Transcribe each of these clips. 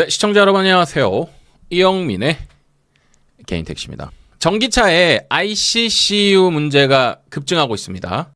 네, 시청자 여러분 안녕하세요. 이영민의 개인 택시입니다. 전기차에 ICCU 문제가 급증하고 있습니다.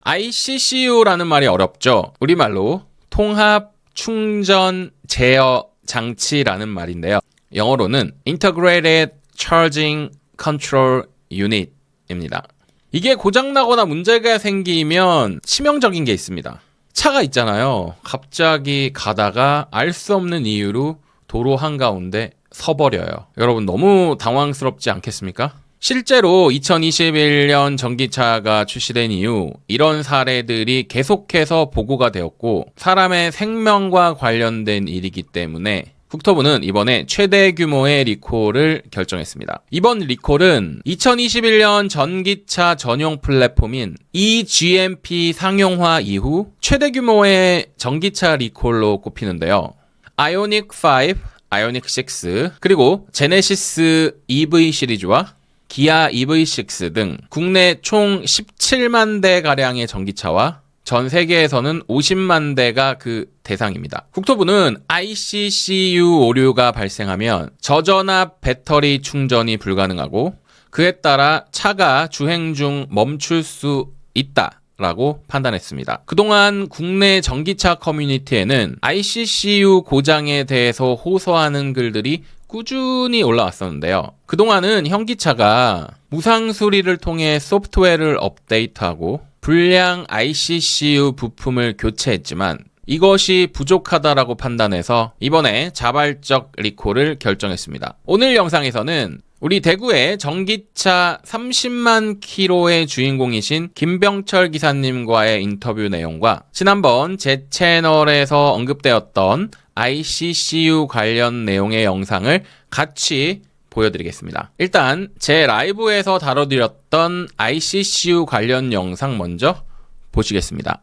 ICCU라는 말이 어렵죠. 우리말로 통합 충전 제어 장치라는 말인데요. 영어로는 Integrated Charging Control Unit입니다. 이게 고장나거나 문제가 생기면 치명적인 게 있습니다. 차가 있잖아요. 갑자기 가다가 알 수 없는 이유로 도로 한가운데 서버려요. 여러분 너무 당황스럽지 않겠습니까? 실제로 2021년 전기차가 출시된 이후 이런 사례들이 계속해서 보고가 되었고 사람의 생명과 관련된 일이기 때문에 국토부는 이번에 최대 규모의 리콜을 결정했습니다. 이번 리콜은 2021년 전기차 전용 플랫폼인 eGMP 상용화 이후 최대 규모의 전기차 리콜로 꼽히는데요. 아이오닉 5, 아이오닉 6, 그리고 제네시스 EV 시리즈와 기아 EV6 등 국내 총 17만 대 가량의 전기차와 전 세계에서는 50만 대가 그 대상입니다. 국토부는 ICCU 오류가 발생하면 저전압 배터리 충전이 불가능하고 그에 따라 차가 주행 중 멈출 수 있다. 라고 판단했습니다. 그동안 국내 전기차 커뮤니티에는 ICCU 고장에 대해서 호소하는 글들이 꾸준히 올라왔었는데요. 그동안은 현기차가 무상 수리를 통해 소프트웨어를 업데이트하고 불량 ICCU 부품을 교체했지만 이것이 부족하다라고 판단해서 이번에 자발적 리콜을 결정했습니다. 오늘 영상에서는 우리 대구의 전기차 30만 킬로의 주인공이신 김병철 기사님과의 인터뷰 내용과 지난번 제 채널에서 언급되었던 ICCU 관련 내용의 영상을 같이 보여드리겠습니다. 일단 제 라이브에서 다뤄드렸던 ICCU 관련 영상 먼저 보시겠습니다.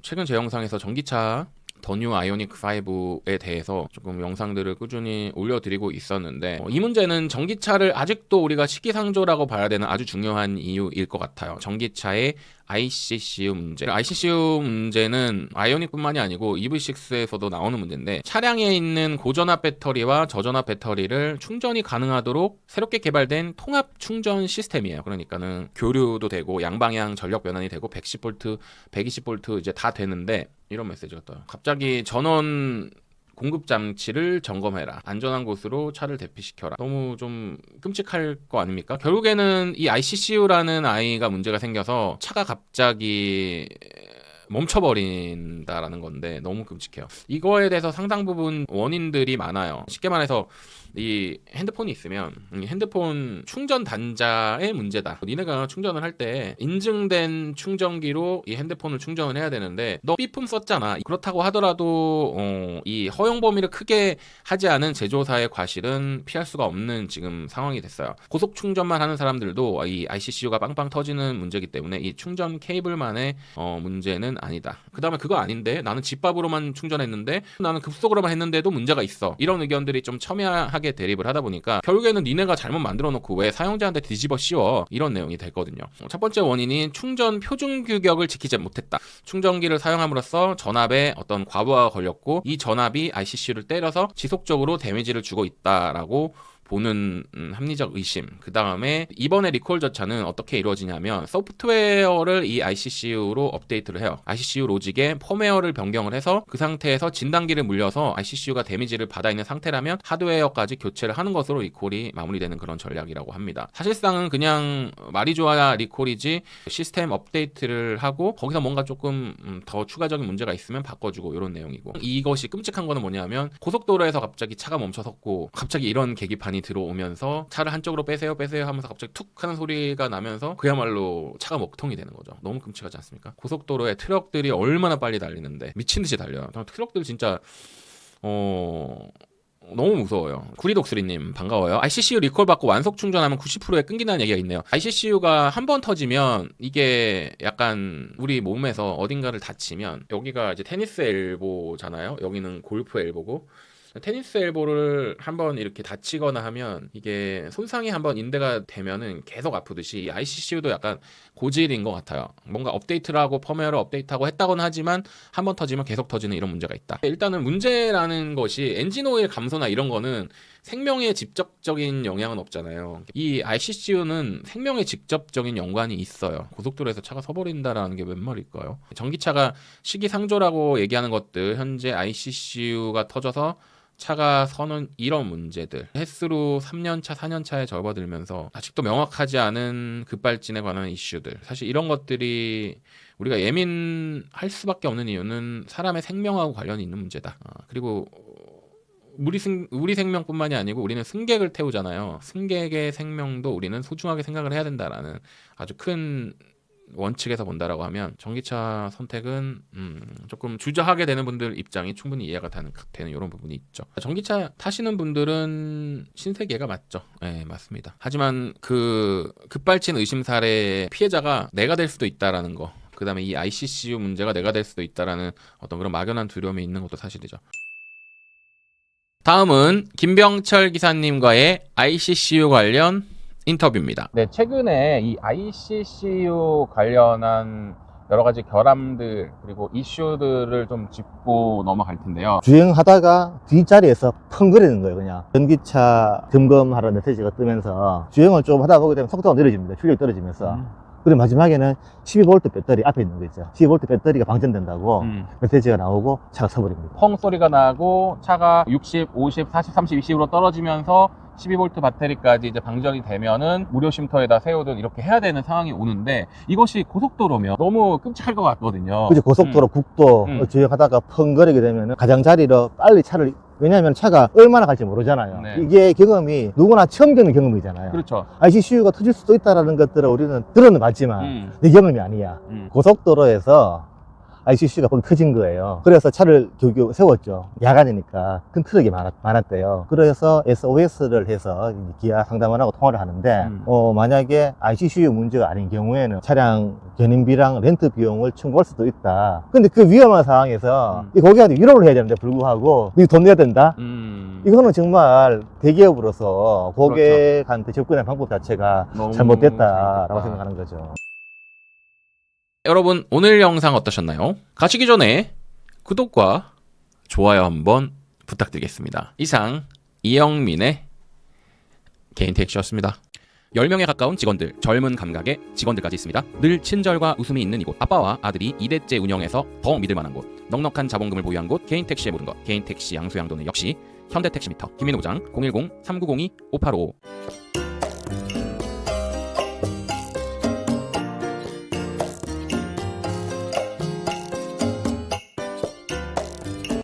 최근 제 영상에서 전기차 더뉴 아이오닉 5에 대해서 조금 영상들을 꾸준히 올려드리고 있었는데 어, 이 문제는 전기차를 아직도 우리가 시기상조라고 봐야 되는 아주 중요한 이유일 것 같아요. 전기차의 ICCU 문제. ICCU 문제는 아이오닉뿐만이 아니고 EV6에서도 나오는 문제인데 차량에 있는 고전압 배터리와 저전압 배터리를 충전이 가능하도록 새롭게 개발된 통합 충전 시스템이에요. 그러니까는 교류도 되고 양방향 전력 변환이 되고 110V, 120V 이제 다 되는데 이런 메시지가 떠요. 갑자기 전원 공급 장치를 점검해라. 안전한 곳으로 차를 대피시켜라. 너무 좀 끔찍할 거 아닙니까? 결국에는 이 ICCU라는 아이가 문제가 생겨서 차가 갑자기 멈춰버린다라는 건데 너무 끔찍해요. 이거에 대해서 상당 부분 원인들이 많아요. 쉽게 말해서 이 핸드폰이 있으면 이 핸드폰 충전 단자의 문제다. 니네가 충전을 할 때 인증된 충전기로 이 핸드폰을 충전을 해야 되는데 너 B품 썼잖아. 그렇다고 하더라도 어, 이 허용 범위를 크게 하지 않은 제조사의 과실은 피할 수가 없는 지금 상황이 됐어요. 고속 충전만 하는 사람들도 이 ICCU가 빵빵 터지는 문제이기 때문에 이 충전 케이블만의 어, 문제는 아니다. 그 다음에 그거 아닌데 나는 집밥으로만 충전했는데 나는 급속으로만 했는데도 문제가 있어. 이런 의견들이 좀 첨예하게 대립을 하다 보니까 결국에는 니네가 잘못 만들어 놓고 왜 사용자한테 뒤집어 씌워 이런 내용이 됐거든요. 첫 번째 원인인 충전 표준 규격을 지키지 못했다. 충전기를 사용함으로써 전압에 어떤 과부하가 걸렸고 이 전압이 ICC를 때려서 지속적으로 데미지를 주고 있다라고 보는 음, 합리적 의심. 그 다음에 이번에 리콜 절차는 어떻게 이루어지냐면 소프트웨어를 이 ICCU로 업데이트를 해요. ICCU 로직에 펌웨어를 변경을 해서 그 상태에서 진단기를 물려서 ICCU가 데미지를 받아 있는 상태라면 하드웨어까지 교체를 하는 것으로 리콜이 마무리되는 그런 전략이라고 합니다. 사실상은 그냥 말이 좋아야 리콜이지 시스템 업데이트를 하고 거기서 뭔가 조금 음, 더 추가적인 문제가 있으면 바꿔주고 이런 내용이고 이것이 끔찍한 거는 뭐냐면 고속도로에서 갑자기 차가 멈춰섰고 갑자기 이런 계기판이 들어오면서 차를 한쪽으로 빼세요 빼세요 하면서 갑자기 툭 하는 소리가 나면서 그야말로 차가 먹통이 되는 거죠. 너무 끔찍하지 않습니까? 고속도로에 트럭들이 얼마나 빨리 달리는데 미친 듯이 달려요. 트럭들 진짜 어 너무 무서워요. 구리독수리님 반가워요. ICCU 리콜 받고 완속 충전하면 90%에 끊긴다는 얘기가 있네요. ICCU가 한 번 터지면 이게 약간 우리 몸에서 어딘가를 다치면 여기가 이제 테니스 엘보잖아요. 여기는 골프 엘보고 테니스 엘보를 한번 이렇게 다치거나 하면 이게 손상이 한번 인대가 되면은 계속 아프듯이 이 ICCU도 약간 고질인 것 같아요. 뭔가 업데이트를 하고 펌웨어를 업데이트하고 했다고는 하지만 한 번 터지면 계속 터지는 이런 문제가 있다. 일단은 문제라는 것이 엔진 오일 감소나 이런 거는 생명에 직접적인 영향은 없잖아요. 이 ICCU는 생명에 직접적인 연관이 있어요. 고속도로에서 차가 서버린다라는 게 웬 말일까요? 전기차가 시기상조라고 얘기하는 것들 현재 ICCU가 터져서 차가 서는 이런 문제들 횟수로 3년차, 4년차에 접어들면서 아직도 명확하지 않은 급발진에 관한 이슈들 사실 이런 것들이 우리가 예민할 수밖에 없는 이유는 사람의 생명하고 관련이 있는 문제다. 아, 그리고 우리 생 우리 생명뿐만이 아니고 우리는 승객을 태우잖아요. 승객의 생명도 우리는 소중하게 생각을 해야 된다라는 아주 큰 원칙에서 본다라고 하면 전기차 선택은 음, 조금 주저하게 되는 분들 입장이 충분히 이해가 되는, 되는 이런 부분이 있죠. 전기차 타시는 분들은 신세계가 맞죠. 네, 맞습니다. 하지만 그 급발진 의심 사례의 피해자가 내가 될 수도 있다라는 거. 그 다음에 이 ICCU 문제가 내가 될 수도 있다라는 어떤 그런 막연한 두려움이 있는 것도 사실이죠. 다음은 김병철 기사님과의 ICCU 관련 인터뷰입니다. 네, 최근에 이 ICCU 관련한 여러 가지 결함들 그리고 이슈들을 좀 짚고 넘어갈 텐데요. 주행하다가 뒷자리에서 펑거리는 거예요 그냥 전기차 점검하라는 메시지가 뜨면서 주행을 좀 하다 보게 되면 속도가 느려집니다 출력이 떨어지면서 음. 그리고 마지막에는 12V 배터리 앞에 있는 거 있죠 12V 배터리가 방전된다고 음. 메시지가 나오고 차가 서버립니다 펑 소리가 나고 차가 60, 50, 40, 30, 20으로 떨어지면서 12V 배터리까지 이제 방전이 되면은 무료 쉼터에다 세우든 이렇게 해야 되는 상황이 오는데 이것이 고속도로면 너무 끔찍할 것 같거든요. 그죠 고속도로 국도 음. 주행하다가 펑거리게 되면 가장자리로 빨리 차를 왜냐하면 차가 얼마나 갈지 모르잖아요 네. 이게 경험이 누구나 처음 겪는 경험이잖아요 그렇죠. ICCU가 터질 수도 있다는 것들을 우리는 들어는 봤지만 음. 내 경험이 아니야 음. 고속도로에서 ICC가 뻥 터진 거예요. 그래서 차를 교교 세웠죠. 야간이니까 큰 트럭이 많았, 많았대요. 그래서 SOS를 해서 기아 상담원하고 통화를 하는데, 음. 어, 만약에 ICCU 문제가 아닌 경우에는 차량 견인비랑 렌트 비용을 청구할 수도 있다. 근데 그 위험한 상황에서 음. 이 고객한테 위로를 해야 되는데 불구하고 니돈 내야 된다? 음. 이거는 정말 대기업으로서 고객한테 접근의 방법 자체가 잘못됐다라고 잘못됐다. 생각하는 거죠. 여러분 오늘 영상 어떠셨나요? 가시기 전에 구독과 좋아요 한번 부탁드리겠습니다. 이상 이영민의 개인 택시였습니다. 10명에 가까운 직원들, 젊은 감각의 직원들까지 있습니다. 늘 친절과 웃음이 있는 이곳. 아빠와 아들이 2대째 운영해서 더 믿을 만한 곳. 넉넉한 자본금을 보유한 곳. 개인 택시의 모든 것. 개인 택시 양수양도는 역시 현대 택시미터. 김민호 부장 010-3902-5855